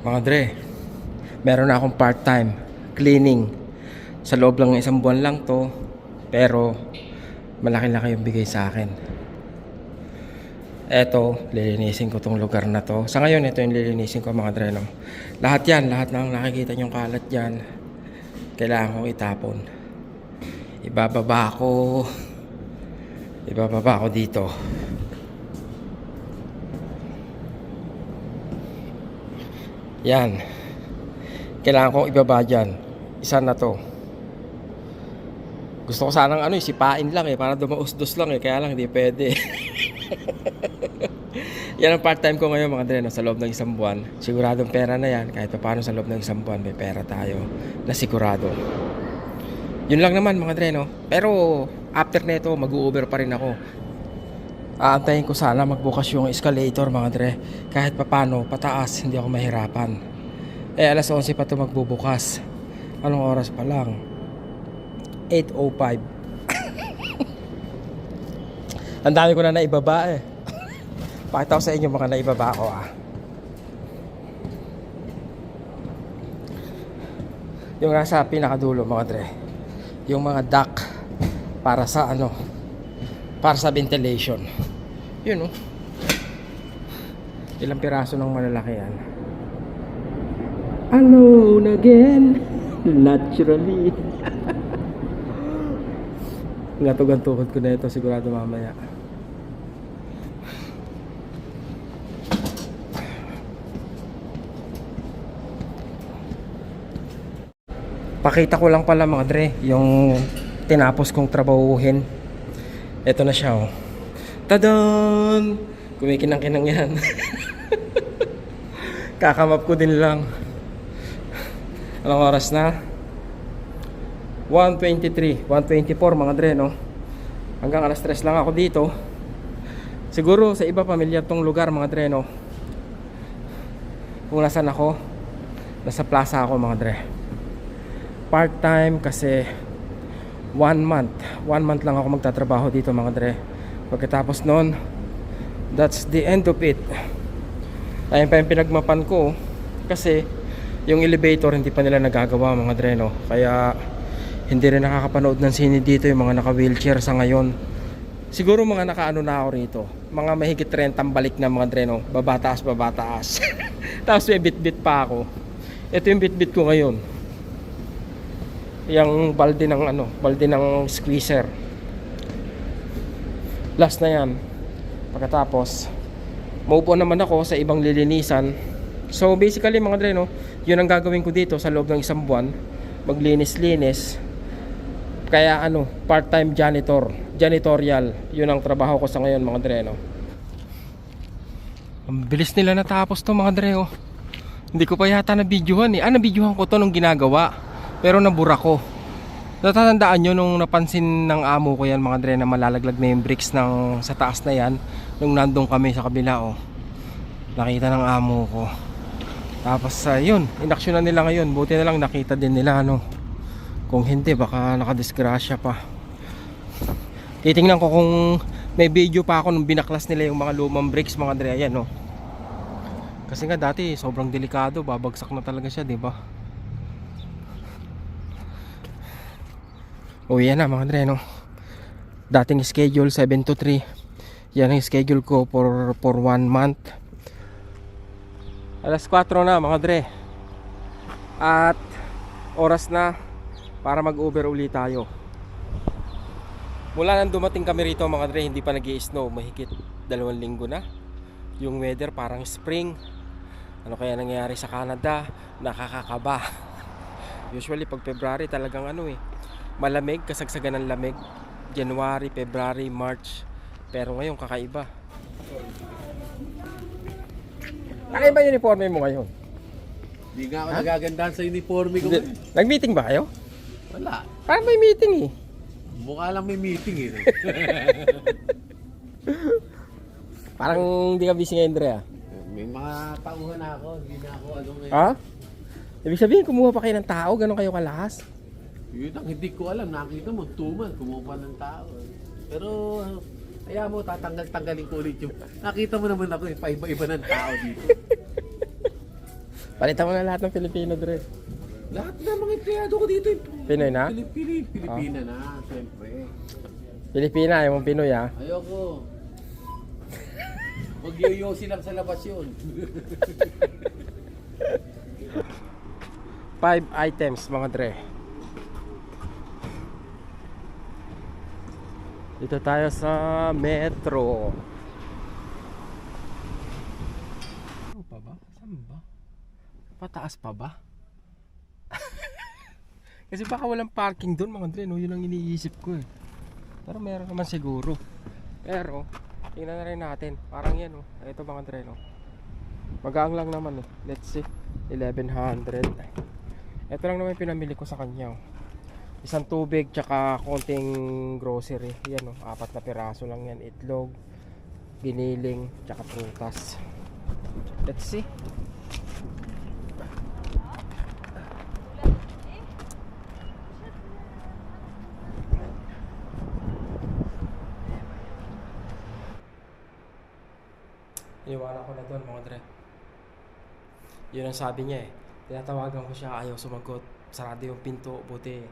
Mga meron na akong part-time cleaning. Sa loob lang ng isang buwan lang to, pero malaki-laki yung bigay sa akin. Eto, lilinisin ko tong lugar na to. Sa ngayon, ito yung lilinisin ko mga Dre. No? Lahat yan, lahat ng nakikita nyong kalat yan, kailangan kong itapon. Ibababa ko, ibababa ko dito. Yan. Kailangan kong ibaba dyan. Isa na to. Gusto ko sanang ano, eh, sipain lang eh. Para dumausdos lang eh. Kaya lang hindi pwede. yan ang part-time ko ngayon mga dre. Sa loob ng isang buwan. Siguradong pera na yan. Kahit pa paano sa loob ng isang buwan may pera tayo. Na sigurado. Yun lang naman mga dre. Pero after neto mag-u-Uber pa rin ako. Aantayin ko sana magbukas yung escalator mga dre. Kahit papano, pataas, hindi ako mahirapan. Eh, alas 11 pa ito magbubukas. Anong oras pa lang? 8.05. Ang dami ko na naibaba eh. Pakita ko sa inyo mga naibaba ko ah. Yung nasa pinakadulo mga dre. Yung mga duct para sa ano, para sa ventilation. Yun oh. Ilang piraso ng malalaki yan. Alone again. Naturally. Ngatog ang tuhod ko na ito sigurado mamaya. Pakita ko lang pala mga dre, yung tinapos kong trabahuhin. Ito na siya oh. Tadaan! Kumikinang-kinang yan. Kakamap ko din lang. Anong oras na? 123, 124 mga dre no. Hanggang alas 3 lang ako dito. Siguro sa iba pamilyar tong lugar mga dre no. Kung nasan ako, nasa plaza ako mga dre. Part time kasi one month. One month lang ako magtatrabaho dito mga dre. Pagkatapos nun, that's the end of it. Ayun pa yung pinagmapan ko kasi yung elevator hindi pa nila nagagawa mga dre no. Kaya hindi rin nakakapanood ng sine dito yung mga naka-wheelchair sa ngayon. Siguro mga nakaano na ako rito. Mga mahigit 30 balik na mga dreno. Babataas, babataas. Tapos may bit-bit pa ako. Ito yung bit-bit ko ngayon. Yung balde ng ano, balde ng squeezer. Last na yan. Pagkatapos, move on naman ako sa ibang lilinisan. So basically mga dreno, yun ang gagawin ko dito sa loob ng isang buwan. Maglinis-linis kaya ano, part-time janitor, janitorial. 'Yun ang trabaho ko sa ngayon, mga dre, no. Ang bilis nila natapos to, mga dre, oh. Hindi ko pa yata na videohan eh. Ah, na-videohan ko to nung ginagawa. Pero nabura ko. Natatandaan nyo nung napansin ng amo ko yan mga dre na malalaglag na yung bricks ng, sa taas na yan nung nandun kami sa kabila oh. Nakita ng amo ko. Tapos uh, yun, inaksyonan nila ngayon. Buti na lang nakita din nila ano. Kung hindi, baka nakadisgrasya pa. Titingnan ko kung may video pa ako nung binaklas nila yung mga lumang bricks mga dre. Ayan, no. Kasi nga dati sobrang delikado, babagsak na talaga siya, 'di ba? Oh, yan na mga dre, no. Dating schedule 7 to 3. Yan ang schedule ko for for 1 month. Alas 4 na mga dre. At oras na para mag-Uber uli tayo. Mula nang dumating kami rito mga dre, hindi pa nag snow mahigit dalawang linggo na. Yung weather parang spring. Ano kaya nangyayari sa Canada? Nakakakaba. Usually pag February talagang ano eh, malamig, kasagsagan ng lamig. January, February, March. Pero ngayon kakaiba. Kakaiba yung uniforme mo ngayon? Hindi nga ako nagagandahan sa uniforme ko. Nag-meeting ba kayo? Wala. Parang may meeting eh. Mukha lang may meeting eh. Parang hindi ka busy ngayon, Dre ah. may mga tauhan na ako. Hindi na ako ano ngayon. Ha? Ibig sabihin, kumuha pa kayo ng tao, ganun kayo kalahas. Yun ang hindi ko alam. Nakita mo, tuman, kumuha ng tao. Pero, kaya mo, tatanggal-tanggalin ko ulit yung... Nakita mo naman ako, eh, paiba-iba ng tao dito. Palitan mo na lahat ng Pilipino, Dre. Lahat na mga empleyado ko dito. eh. Pinoy na? Pilipili, Pilipina na, siyempre. Pilipina, yung Pinoy ah. Ayoko. Mag-yoyosi lang sa labas yun. Five items, mga Dre. Dito tayo sa metro. Ano pa ba? Saan ba? Pataas pa ba? Kasi baka walang parking doon mga Dre, no? Yun ang iniisip ko eh. Pero meron naman siguro. Pero, tingnan na rin natin. Parang yan, oh. Ito mga Dre, no? Magaang lang naman, eh. Let's see. 1100. Ito lang naman yung pinamili ko sa kanya, oh. Isang tubig, tsaka konting grocery. Yan, oh. Apat na piraso lang yan. Itlog, giniling, tsaka prutas. Let's see. Iwanan ko na doon mga dre. Yun ang sabi niya eh. Tinatawagan ko siya, ayaw sumagot. Sarado yung pinto, buti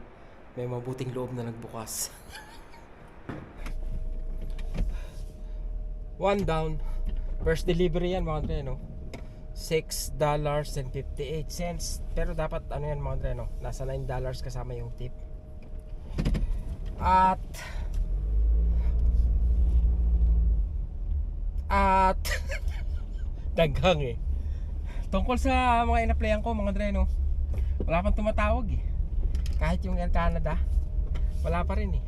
may mabuting loob na nagbukas. One down. First delivery yan mga dre, no? $6.58 Pero dapat ano yan mga dre, no? Nasa $9 kasama yung tip. At at daghang eh tungkol sa mga inaplayan ko mga dre no wala pang tumatawag eh kahit yung Air Canada wala pa rin eh.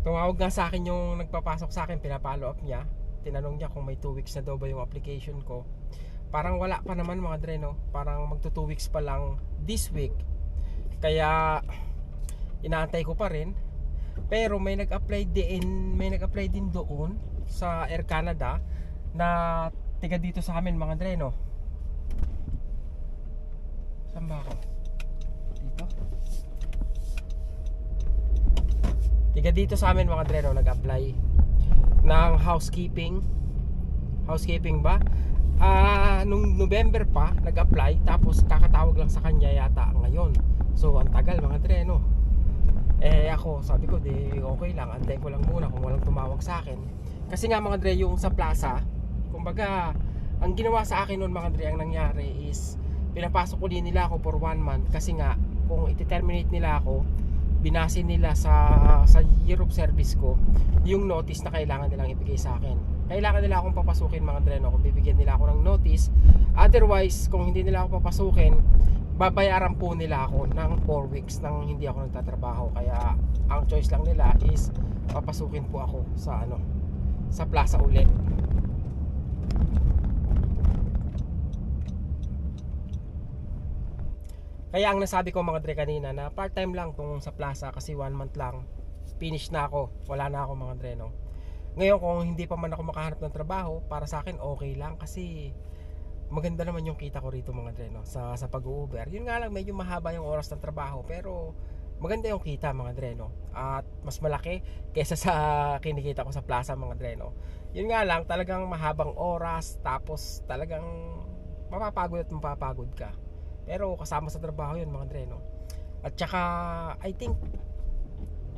Tumawag nga sa akin yung nagpapasok sa akin pinapollow up niya. Tinanong niya kung may 2 weeks na daw ba yung application ko. Parang wala pa naman mga dre no? Parang magto 2 weeks pa lang this week. Kaya inaantay ko pa rin. Pero may nag-apply din may nag-apply din doon sa Air Canada na tiga dito sa amin mga dre no? Saan ba ako dito? Tiga dito sa amin mga dre no nag-apply ng housekeeping. Housekeeping ba? Ah nung November pa nag-apply tapos kakatawag lang sa kanya yata ngayon. So ang tagal mga dre no eh ako sabi ko di okay lang antayin ko lang muna kung walang tumawag sa akin. Kasi nga mga dre yung sa plaza kumbaga ang ginawa sa akin noon mga dre ang nangyari is pinapasok ko nila ako for one month. Kasi nga kung iti-terminate nila ako binase nila sa sa of service ko yung notice na kailangan nilang ibigay sa akin. Kailangan nila akong papasukin mga dre no? kung bibigyan nila ako ng notice otherwise kung hindi nila ako papasukin babayaran po nila ako ng 4 weeks nang hindi ako nagtatrabaho. Kaya ang choice lang nila is papasukin po ako sa ano sa plaza uli kaya ang nasabi ko mga dre kanina na part time lang tong sa plaza kasi one month lang finish na ako wala na ako mga dre no ngayon kung hindi pa man ako makahanap ng trabaho para sa akin okay lang kasi maganda naman yung kita ko rito mga dre no sa sa pag-Uber. Yun nga lang medyo mahaba yung oras ng trabaho pero maganda yung kita mga dre no at mas malaki kaysa sa kinikita ko sa plaza mga dre no. Yun nga lang talagang mahabang oras tapos talagang mapapagod at mapapagod ka. Pero kasama sa trabaho yun mga dre no. At saka I think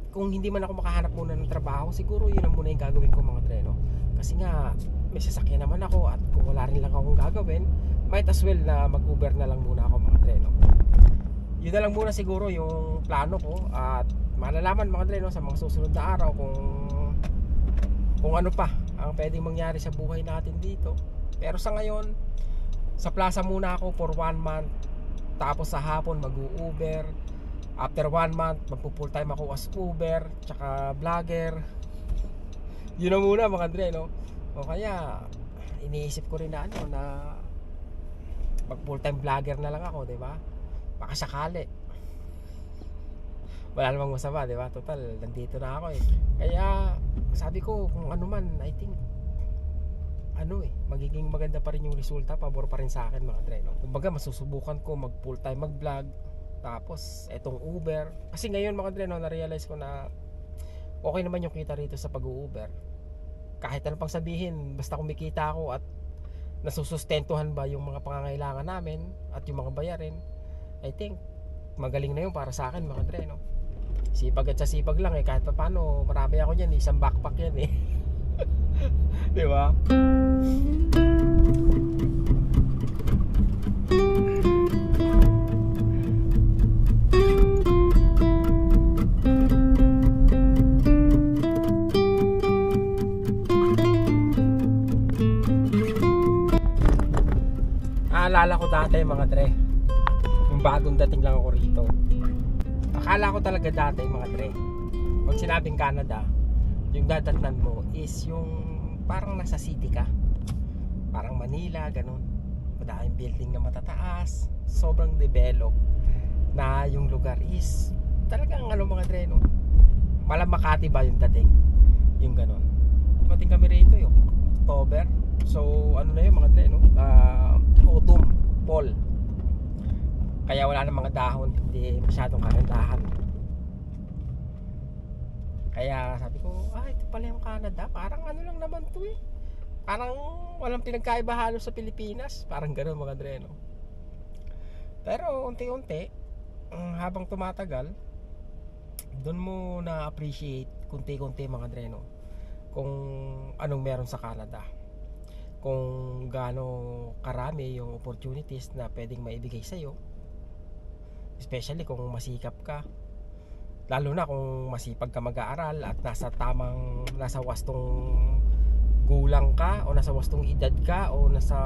kung hindi man ako makahanap muna ng trabaho, siguro yun ang muna yung gagawin ko mga dre no. Kasi nga may sasakyan naman ako at kung wala rin lang akong gagawin might as well na mag Uber na lang muna ako mga dre no? yun na lang muna siguro yung plano ko at malalaman mga dre no, sa mga susunod na araw kung kung ano pa ang pwedeng mangyari sa buhay natin dito pero sa ngayon sa plaza muna ako for one month tapos sa hapon mag Uber after one month magpo full time ako as Uber tsaka vlogger. Yun na muna mga dre no? O kaya iniisip ko rin na ano na mag full time vlogger na lang ako di ba? Baka sakali. Wala namang masama di ba? Total nandito na ako eh. Kaya sabi ko kung ano man I think ano eh magiging maganda pa rin yung resulta pabor pa rin sa akin mga dre no? kumbaga masusubukan ko mag full time mag vlog tapos etong Uber kasi ngayon mga dre no, na-realize ko na okay naman yung kita rito sa pag-Uber kahit ano pang sabihin basta kumikita ako at nasusustentuhan ba yung mga pangangailangan namin at yung mga bayarin, I think magaling na yun para sa akin mga dre, no? Sipag at sa sipag lang eh, kahit pa paano, marami ako niyan, isang backpack yan eh. Di ba? Aalala ko dati mga dre, yung bagong dating lang ako rito. Akala ko talaga dati mga dre, pag sinabing Canada, yung dadatnan mo is yung parang nasa city ka. Parang Manila, ganun. Madaming building na matataas, sobrang develop na yung lugar is talagang ano mga dre, no? Malam Makati ba yung dating? Yung ganun. Dumating kami rito yung October. So ano na yun mga dre, no? Ah, autumn, fall. Kaya wala na mga dahon, hindi masyadong kagandahan. Kaya sabi ko, ah ito pala yung Canada. Parang ano lang naman to eh. Parang walang pinagkaiba halos sa Pilipinas. Parang gano'n mga dre, no? Pero unti-unti, mm, habang tumatagal, doon mo na-appreciate kunti-kunti mga dre, no? Kung anong meron sa Canada. Kung gaano karami yung opportunities na pwedeng maibigay sa'yo. Especially kung masikap ka lalo na kung masipag ka mag-aaral at nasa tamang nasa wastong gulang ka o nasa wastong edad ka o nasa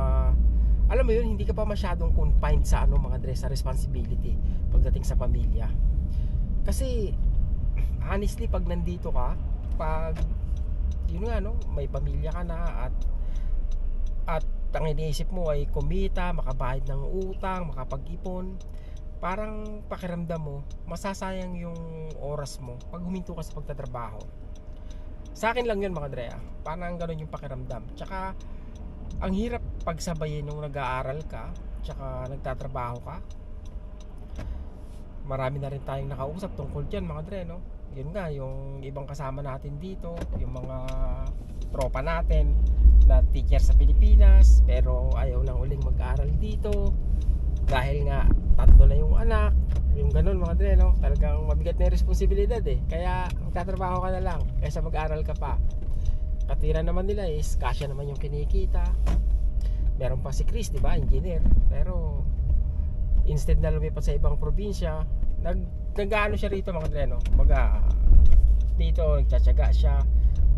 alam mo yun hindi ka pa masyadong confined sa ano mga dress sa responsibility pagdating sa pamilya. Kasi honestly pag nandito ka pag yun nga no may pamilya ka na at at ang iniisip mo ay kumita makabayad ng utang makapag-ipon parang pakiramdam mo, masasayang yung oras mo pag huminto ka sa pagtatrabaho. Sa akin lang yun mga Drea. Parang ganun yung pakiramdam. Tsaka, ang hirap pagsabayin nung nag-aaral ka, tsaka nagtatrabaho ka. Marami na rin tayong nakausap tungkol dyan mga Dre, no? Yun nga, yung ibang kasama natin dito, yung mga tropa natin na teacher sa Pilipinas, pero ayaw nang uling mag-aral dito dahil nga tatlo na yung anak. Yung ganun mga dre no? Talagang mabigat na yung responsibilidad eh. Kaya magtatrabaho ka na lang. Kaysa mag-aral ka pa. Katira naman nila is kasya naman yung kinikita. Meron pa si Chris di ba? Engineer. Pero instead na lumipat sa ibang probinsya nag nag-ano siya rito mga dre no? Baga dito nagtsatsaga siya.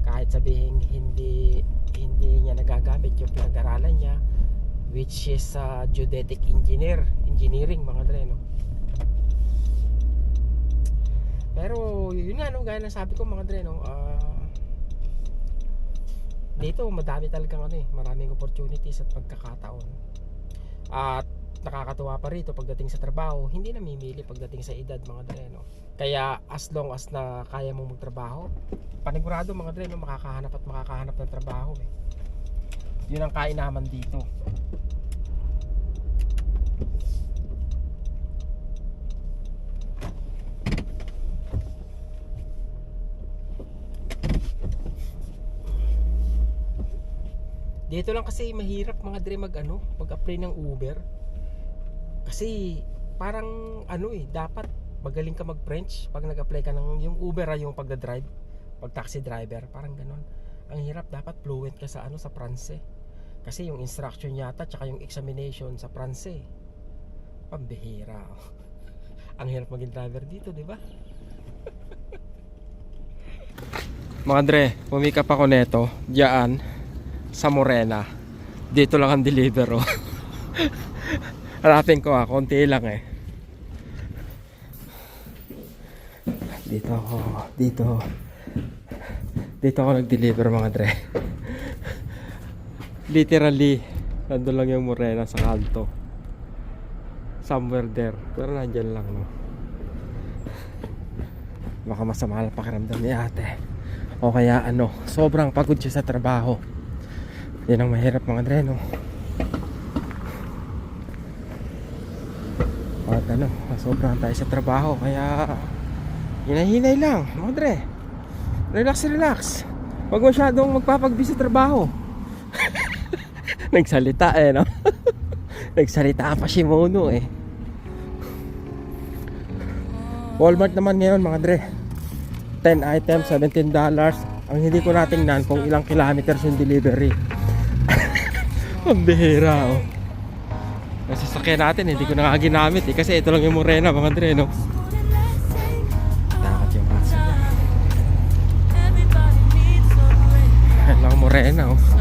Kahit sabihin hindi hindi niya nagagamit yung pinag-aralan niya which is uh, geodetic engineer engineering mga dre no? Pero yun nga no gaya ng sabi ko mga dre no ah, dito madami talagang ano eh maraming opportunities at pagkakataon. At nakakatuwa pa rito pagdating sa trabaho hindi na mimili pagdating sa edad mga dre no? Kaya as long as na kaya mong magtrabaho panigurado mga dre no makakahanap at makakahanap ng trabaho eh yun ang kainaman dito. Dito lang kasi mahirap mga dre mag ano mag apply ng Uber. Kasi parang ano eh dapat magaling ka mag French pag nag apply ka ng yung Uber ay yung pagda-drive pag taxi driver parang ganon ang hirap dapat fluent ka sa ano sa France kasi yung instruction yata tsaka yung examination sa France pambihira. Ang hirap maging driver dito di ba? Mga dre pumikap ako neto diyan sa Morena. Dito lang ang deliver oh. hanapin ko ah konti lang eh. Dito ako dito. Dito ako nag-deliver mga dre literally nandun lang yung Morena sa kanto. Somewhere there. Pero nandyan lang no? Baka masama na pakiramdam ni ate. O kaya ano sobrang pagod siya sa trabaho. Yan ang mahirap mga dre no? At ano sobrang tayo sa trabaho kaya hinahinay lang mga dre. Relax relax. Huwag masyadong magpapagbi sa trabaho. Nagsalita eh, no? Nagsalita pa si Mono eh. Walmart naman ngayon mga dre. 10 items, 17 dollars. Ang hindi ko natingnan kung ilang kilometers yung delivery. Ang bihira oh. Yung natin, hindi ko na nga ginamit eh. Kasi ito lang yung Morena mga dre, no? Takot yung Morena oh.